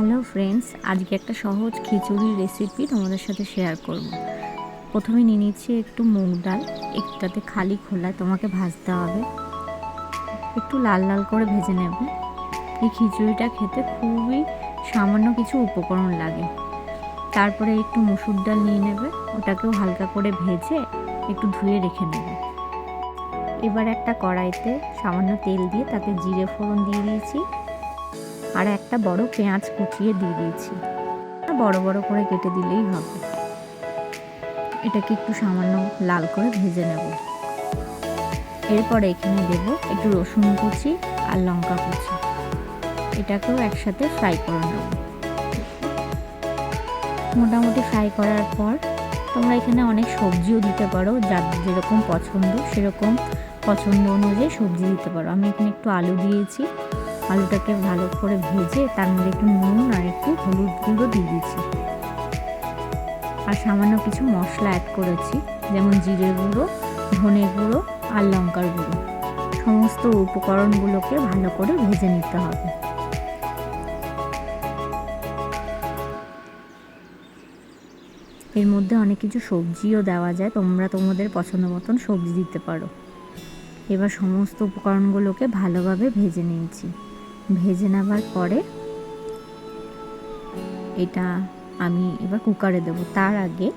Hello friends, আজকে একটা সহজ খিচুড়ির রেসিপি তোমাদের সাথে শেয়ার করব। প্রথমে নিয়ে নিচ্ছি একটু মুগ ডাল, একটাতে খালি খোলা তোমাকে ভাজতে হবে। একটু লাল লাল করে ভেজে নেবে। এই খিচুড়িটা খেতে খুবই সামান্য কিছু উপকরণ লাগে। তারপরে একটু মুসুর ডাল নিয়ে নেবে, ওটাকেও হালকা করে ভেজে একটু ধুয়ে রেখে নেবে। এবার একটা কড়াইতে সামান্য তেল দিয়ে তাতে জিরে ফোড়ন দিয়ে দিয়েছি। আর একটা বড় পেঁয়াজ কুচিয়ে দিয়ে দিয়েছি। বড় বড় করে কেটে দিলেই হবে। এটাকে একটু সামান্য লাল করে ভেজে নেব। এরপরে এখানে দেব একটু রসুন কুচি আর লঙ্কা কুচি। এটাকেও একসাথে ফ্রাই করে নেব। মোটামুটি ফ্রাই করার পর তোমরা এখানে অনেক সবজিও দিতে পারো, যার যেরকম পছন্দ, সেরকম পছন্দ অনুযায়ী সবজি দিতে পারো। আমি এখানে একটু আলু দিয়েছি। আলুটাকে ভালো করে ভেজে তার মধ্যে একটু নুন আর একটু হলুদ গুঁড়ো দিয়ে দিয়েছি। আর সামান্য কিছু মশলা অ্যাড করেছি, যেমন জিরে গুঁড়ো, ধনে গুঁড়ো আর লঙ্কার গুঁড়ো। সমস্ত উপকরণগুলোকে ভালো করে ভেজে নিতে হবে। এর মধ্যে অনেক কিছু সবজিও দেওয়া যায়, তোমরা তোমাদের পছন্দ মতন সবজি দিতে পারো। এবার সমস্ত উপকরণগুলোকে ভালোভাবে ভেজে নিয়েছি। ভেজে নেবার পরে এটা আমি এবার কুকারে দেবো। তার আগে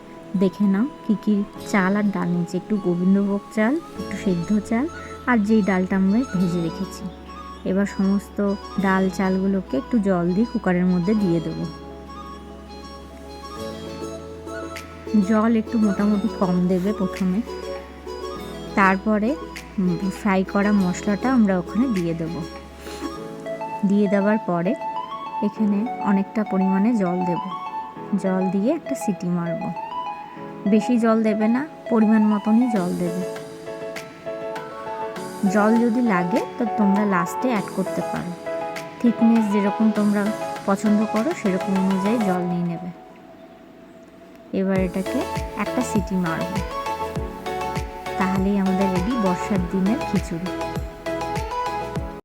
দেখে নাও কী কী চাল আর ডাল নিয়েছি। একটু গোবিন্দভোগ চাল, একটু সেদ্ধ চাল আর যেই ডালটা আমরা ভেজে রেখেছি। এবার সমস্ত ডাল চালগুলোকে একটু জল দিয়ে কুকারের মধ্যে দিয়ে দেবো। জল একটু মোটামুটি কম দেবে প্রথমে। তারপরে ফ্রাই করা মশলাটা আমরা ওখানে দিয়ে দেব। দিয়ে দেওয়ার পরে এখানে অনেকটা পরিমাণে জল দেব। জল দিয়ে একটা সিটি মারব। বেশি জল দেবে না, পরিমাণ মতনই জল দেবে। জল যদি লাগে, তো তোমরা লাস্টে অ্যাড করতে পারো। থিকনেস যেরকম তোমরা পছন্দ করো, সেরকম অনুযায়ী জল নিয়ে নেবে। এবার এটাকে একটা সিটি মারব। তাহলেই আমাদের রেডি বর্ষার দিনের খিচুড়ি।